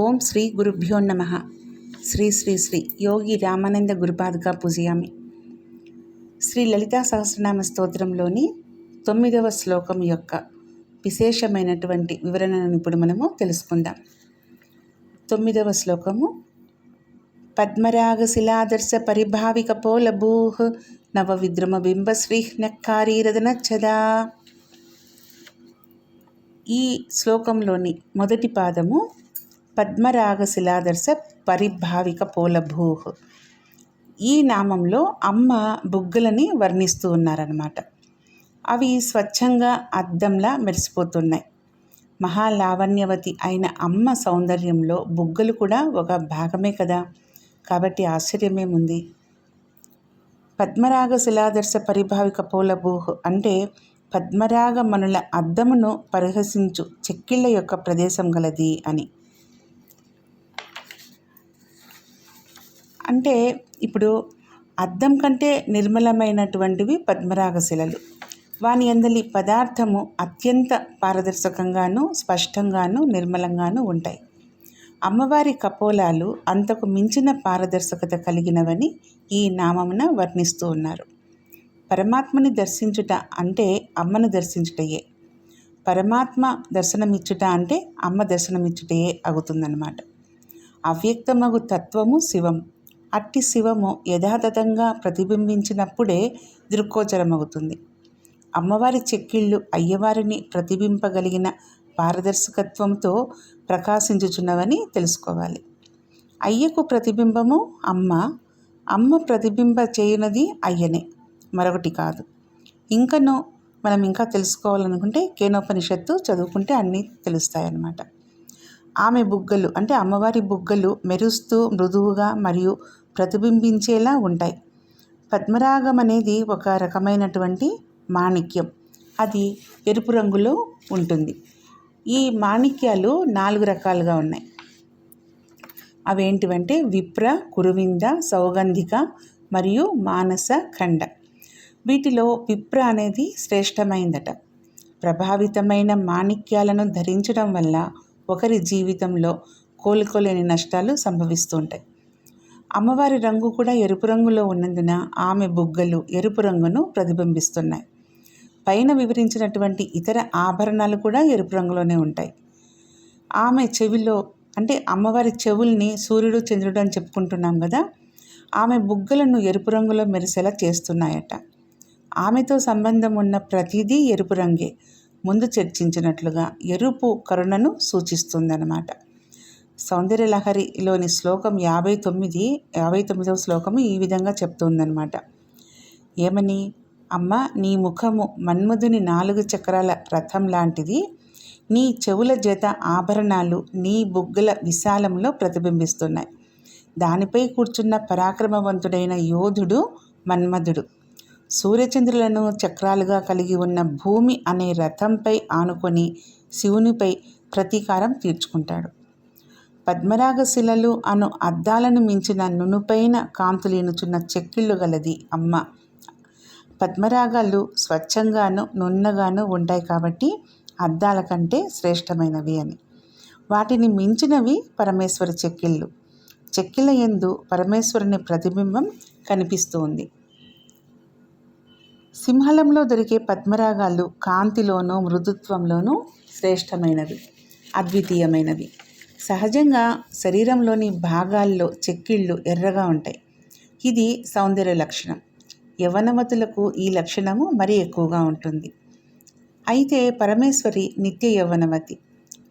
ఓం శ్రీ గురుభ్యో నమ. శ్రీ శ్రీ శ్రీ యోగి రామానంద గురుపాదుగా పూజయామి. శ్రీ లలితా సహస్రనామ స్తోత్రంలోని తొమ్మిదవ శ్లోకం యొక్క విశేషమైనటువంటి వివరణను ఇప్పుడు మనము తెలుసుకుందాం. తొమ్మిదవ శ్లోకము. పద్మరాగ శిలాదర్శ పరిభావిక పోలభూః నవ విద్రమ బింబ శ్రీహ్నక్కారీరదనచ్చదా ఈ శ్లోకంలోని మొదటి పాదము పద్మరాగ శిలాదర్శ పరిభావిక పోలభూః ఈ నామంలో అమ్మ బుగ్గలని వర్ణిస్తూ ఉన్నారనమాట అవి స్వచ్ఛంగా అద్దంలా మెరిసిపోతున్నాయి. మహాలావణ్యవతి అయిన అమ్మ సౌందర్యంలో బుగ్గలు కూడా ఒక భాగమే కదా? కాబట్టి ఆశ్చర్యమేముంది పద్మరాగ శిలాదర్శ పరిభావిక పోలభూహ్ అంటే పద్మరాగ మనుల అద్దమును పరిహసించు చెక్కిళ్ళ యొక్క ప్రదేశం గలది అని. అంటే ఇప్పుడు అద్దం కంటే నిర్మలమైనటువంటివి పద్మరాగ శిలలు వాని అందలి పదార్థము అత్యంత పారదర్శకంగాను స్పష్టంగాను నిర్మలంగాను ఉంటాయి. అమ్మవారి కపోలాలు అంతకు మించిన పారదర్శకత కలిగినవని ఈ నామమున వర్ణిస్తూ ఉన్నారు. పరమాత్మని దర్శించుట అంటే అమ్మను దర్శించుటయే. పరమాత్మ దర్శనమిచ్చుట అంటే అమ్మ దర్శనమిచ్చుటయే అవుతుందన్నమాట. అవ్యక్తమగు తత్వము శివం అట్టి శివము యథాతథంగా ప్రతిబింబించినప్పుడే దృక్కోచరమవుతుంది అమ్మవారి చెక్కిళ్ళు అయ్యవారిని ప్రతిబింబగలిగిన పారదర్శకత్వంతో ప్రకాశించుచున్నవని తెలుసుకోవాలి. అయ్యకు ప్రతిబింబము అమ్మ అమ్మ ప్రతిబింబ చేయనది అయ్యనే మరొకటి కాదు. ఇంకనో మనం ఇంకా తెలుసుకోవాలనుకుంటే కేనోపనిషత్తు చదువుకుంటే అన్నీ తెలుస్తాయన్నమాట. ఆమె బుగ్గలు అంటే అమ్మవారి బుగ్గలు మెరుస్తూ మృదువుగా మరియు ప్రతిబింబించేలా ఉంటాయి. పద్మరాగం అనేది ఒక రకమైనటువంటి మాణిక్యం. అది ఎరుపు రంగులో ఉంటుంది. ఈ మాణిక్యాలు నాలుగు రకాలుగా ఉన్నాయి. అవేంటివంటే విప్ర కురువింద సౌగంధిక మరియు మానస ఖండ. వీటిలో విప్ర అనేది శ్రేష్టమైందట. ప్రభావితమైన మాణిక్యాలను ధరించడం వల్ల ఒకరి జీవితంలో కోలుకోలేని నష్టాలు సంభవిస్తుంటాయి అమ్మవారి రంగు కూడా ఎరుపు రంగులో ఉన్నందున ఆమె బుగ్గలు ఎరుపు రంగును ప్రతిబింబిస్తున్నాయి. పైన వివరించినటువంటి ఇతర ఆభరణాలు కూడా ఎరుపు రంగులోనే ఉంటాయి. ఆమె చెవిలో అంటే అమ్మవారి చెవుల్ని సూర్యుడు చంద్రుడు అని చెప్పుకుంటున్నాం కదా ఆమె బుగ్గలను ఎరుపు రంగులో మెరిసేలా చేస్తున్నాయట. ఆమెతో సంబంధం ఉన్న ప్రతిదీ ఎరుపు రంగే ముందు చర్చించినట్లుగా ఎరుపు కరుణను సూచిస్తుందన్నమాట. సౌందర్యలహరిలోని శ్లోకం యాభై తొమ్మిది యాభై తొమ్మిదవ శ్లోకము ఈ విధంగా చెప్తుందన్నమాట. ఏమని? అమ్మ నీ ముఖము మన్మధుని నాలుగు చక్రాల రథం లాంటిది. నీ చెవుల జత ఆభరణాలు నీ బుగ్గల విశాలంలో ప్రతిబింబిస్తున్నాయి. దానిపై కూర్చున్న పరాక్రమవంతుడైన యోధుడు మన్మధుడు. సూర్యచంద్రులను చక్రాలుగా కలిగి ఉన్న భూమి అనే రథంపై ఆనుకొని శివునిపై ప్రతీకారం తీర్చుకుంటాడు. పద్మరాగశిలలు అను అద్దాలను మించిన నునుపైన కాంతులేనుచున్న చెక్కిళ్ళు గలది అమ్మ. పద్మరాగాలు స్వచ్ఛంగాను నున్నగాను ఉంటాయి కాబట్టి అద్దాల కంటే శ్రేష్టమైనవి అని. వాటిని మించినవి పరమేశ్వర చెక్కిళ్ళు. చెక్కిళ్ళ ఎందు పరమేశ్వరుని ప్రతిబింబం కనిపిస్తుంది. సింహళంలో దొరికే పద్మరాగాలు కాంతిలోనూ మృదుత్వంలోనూ శ్రేష్టమైనవి అద్వితీయమైనవి. సహజంగా శరీరంలోని భాగాల్లో చెక్కిళ్ళు ఎర్రగా ఉంటాయి. ఇది సౌందర్య లక్షణం. యవనవతులకు ఈ లక్షణము మరీ ఎక్కువగా ఉంటుంది. అయితే పరమేశ్వరి నిత్య యవ్వనవతి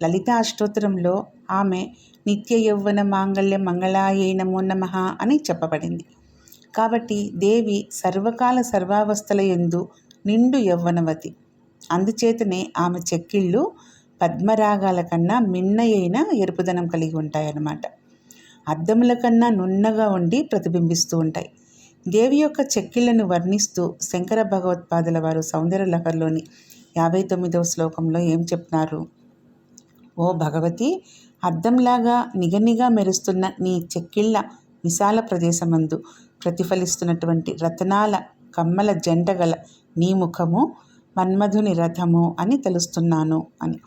లలిత అష్టోత్తరంలో ఆమె నిత్య యవ్వన మాంగళ్య మంగళాయే నమో నమ అని చెప్పబడింది. కాబట్టి దేవి సర్వకాల సర్వావస్థల ఎందు నిండు యవ్వనవతి అందుచేతనే ఆమె చెక్కిళ్ళు పద్మరాగాల కన్నా మిన్నయైన ఎరుపుదనం కలిగి ఉంటాయన్నమాట. అద్దముల కన్నా నున్నగా ఉండి ప్రతిబింబిస్తూ ఉంటాయి. దేవి యొక్క చెక్కిళ్ళను వర్ణిస్తూ శంకర భగవత్పాదుల వారు సౌందర్య లహర్లోని యాభై తొమ్మిదవ శ్లోకంలో ఏం చెప్తున్నారు ఓ భగవతి అద్దంలాగా నిగనిగా మెరుస్తున్న నీ చెక్కిళ్ళ విశాల ప్రదేశమందు ప్రతిఫలిస్తున్నటువంటి రతనాల కమ్మల జంట గల నీ ముఖము మన్మధుని రథము అని తెలుస్తున్నాను అని.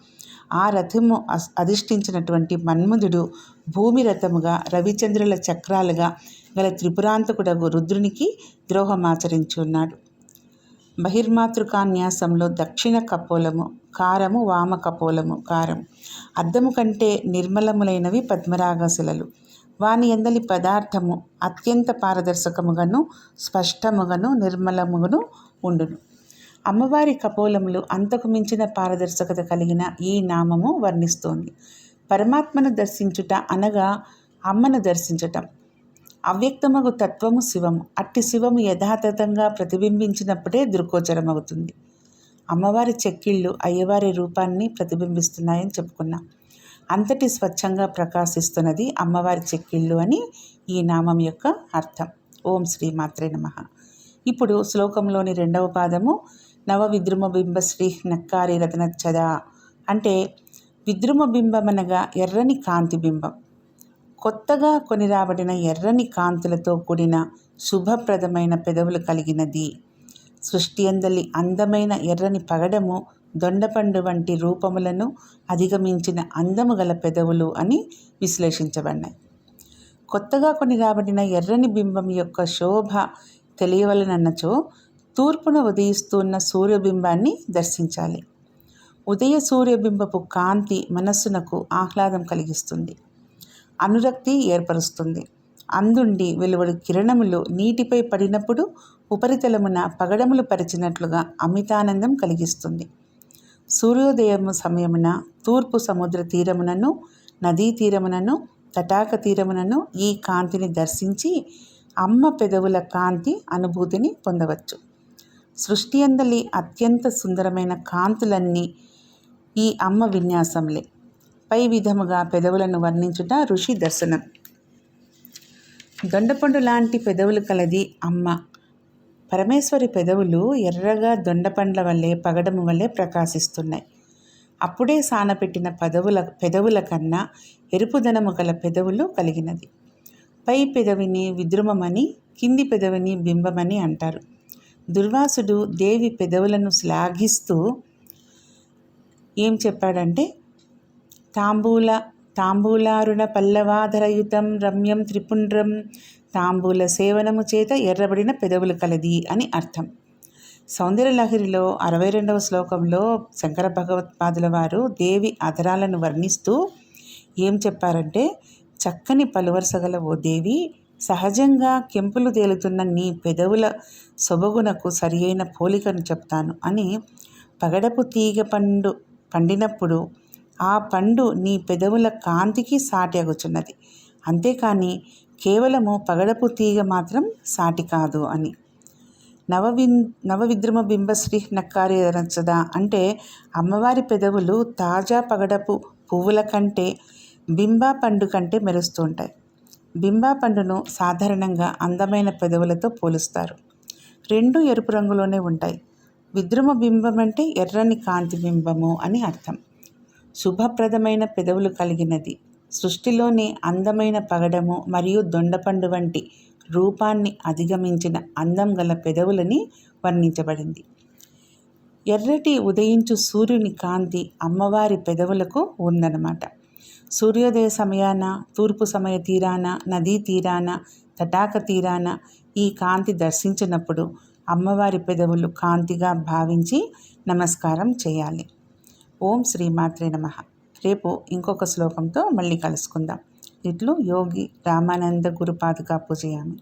ఆ రథము అధిష్ఠించినటువంటి మన్మధుడు భూమి రథముగా రవిచంద్రుల చక్రాలుగా గల త్రిపురాంతకుడగు రుద్రునికి ద్రోహమాచరించున్నాడు బహిర్మాతృకాన్యాసంలో దక్షిణ కపోలము కారము వామ కపోలము కారం. అద్దము కంటే నిర్మలములైనవి పద్మరాగశిలలు. వాని ఎందలి పదార్థము అత్యంత పారదర్శకముగాను స్పష్టముగాను నిర్మలముగాను ఉండును. అమ్మవారి కపోలములు అంతకు మించిన పారదర్శకత కలిగిన ఈ నామము వర్ణిస్తోంది. పరమాత్మను దర్శించుట అనగా అమ్మను దర్శించటం. అవ్యక్తమగు తత్వము శివము. అట్టి శివము యథాతథంగా ప్రతిబింబించినప్పుడే దృక్కోచరమవుతుంది అమ్మవారి చెక్కిళ్ళు అయ్యవారి రూపాన్ని ప్రతిబింబిస్తున్నాయని చెప్పుకున్నాం. అంతటి స్వచ్ఛంగా ప్రకాశిస్తున్నది అమ్మవారి చెక్కిళ్ళు అని ఈ నామం యొక్క అర్థం. ఓం శ్రీ మాత్రే నమ. ఇప్పుడు శ్లోకంలోని రెండవ పాదము నవ బింబ శ్రీ నక్కారి రతనచ్చద అంటే విద్రుమ అనగా ఎర్రని కాంతి బింబం కొత్తగా కొని రాబడిన ఎర్రని కాంతులతో కూడిన శుభప్రదమైన పెదవులు కలిగినది. సృష్టి అందలి అందమైన ఎర్రని పగడము దొండపండు వంటి రూపములను అధిగమించిన అందము గల పెదవులు అని విశ్లేషించబడినాయి. కొత్తగా కొని రాబడిన ఎర్రని బింబం యొక్క శోభ తెలియవలనన్నచో తూర్పున ఉదయిస్తున్న సూర్యబింబాన్ని దర్శించాలి. ఉదయ సూర్యబింబపు కాంతి మనస్సునకు ఆహ్లాదం కలిగిస్తుంది. అనురక్తి ఏర్పరుస్తుంది. అందుండి వెలువడు కిరణములు నీటిపై పడినప్పుడు ఉపరితలమున పగడములు పరిచినట్లుగా అమితానందం కలిగిస్తుంది. సూర్యోదయము సమయమున తూర్పు సముద్ర తీరమునను నదీ తీరమునను తటాక తీరమునను ఈ కాంతిని దర్శించి అమ్మ పెదవుల కాంతి అనుభూతిని పొందవచ్చు. సృష్టి అందలి అత్యంత సుందరమైన కాంతులన్నీ ఈ అమ్మ విన్యాసంలే. పై విధముగా పెదవులను వర్ణించుట ఋషి దర్శనం. దొండపండు లాంటి పెదవులు కలది అమ్మ. పరమేశ్వరి పెదవులు ఎర్రగా దొండపండ్ల వల్లే పగడము వల్లే ప్రకాశిస్తున్నాయి. అప్పుడే సానపెట్టిన పదవుల పెదవుల కన్నా ఎరుపుదనము గల పెదవులు కలిగినది. పై పెదవిని విద్రుమమని కింది పెదవిని బింబమని అంటారు. దుర్వాసుడు దేవి పెదవులను శ్లాఘిస్తూ ఏం చెప్పాడంటే తాంబూల తాంబూలారుణ పల్లవాధరయుతం రమ్యం త్రిపుండ్రం తాంబూల సేవనము చేత ఎర్రబడిన పెదవులు కలది అని అర్థం. సౌందర్యలహరిలో అరవై రెండవ శ్లోకంలో శంకర భగవత్పాదుల వారు దేవి అధరాలను వర్ణిస్తూ ఏం చెప్పారంటే చక్కని పలువరుసగల ఓ దేవి సహజంగా కెంపులు తేలుతున్న నీ పెదవుల సొబగునకు సరియైన పోలికను చెప్తాను అని పగడపు తీగ పండు పండినప్పుడు ఆ పండు నీ పెదవుల కాంతికి సాటి అగుచున్నది. అంతేకాని కేవలము పగడపు తీగ మాత్రం సాటి కాదు అని. నవవిన్ బింబ శ్రీ నక్కారి రచదా అంటే అమ్మవారి పెదవులు తాజా పగడపు పువ్వుల కంటే బింబా పండు కంటే మెరుస్తూ ఉంటాయి. బింబా పండును సాధారణంగా అందమైన పెదవులతో పోలుస్తారు. రెండు ఎరుపు రంగులోనే ఉంటాయి. విద్రుమ బింబం అంటే ఎర్రని కాంతి బింబము అని అర్థం. శుభప్రదమైన పెదవులు కలిగినది. సృష్టిలోనే అందమైన పగడము మరియు దొండపండు వంటి రూపాన్ని అధిగమించిన అందం గల పెదవులని వర్ణించబడింది. ఎర్రటి ఉదయించు సూర్యుని కాంతి అమ్మవారి పెదవులకు ఉందన్నమాట. సూర్యోదయ సమయాన తూర్పు సమయ తీరాన నదీ తీరాన తటాక తీరాన ఈ కాంతి దర్శించినప్పుడు అమ్మవారి పెదవులు కాంతిగా భావించి నమస్కారం చేయాలి. ఓం శ్రీమాత్రే నమ. రేపు ఇంకొక శ్లోకంతో మళ్ళీ కలుసుకుందాం. ఇట్లు యోగి రామానంద గురుపాదుగా పూజయామి.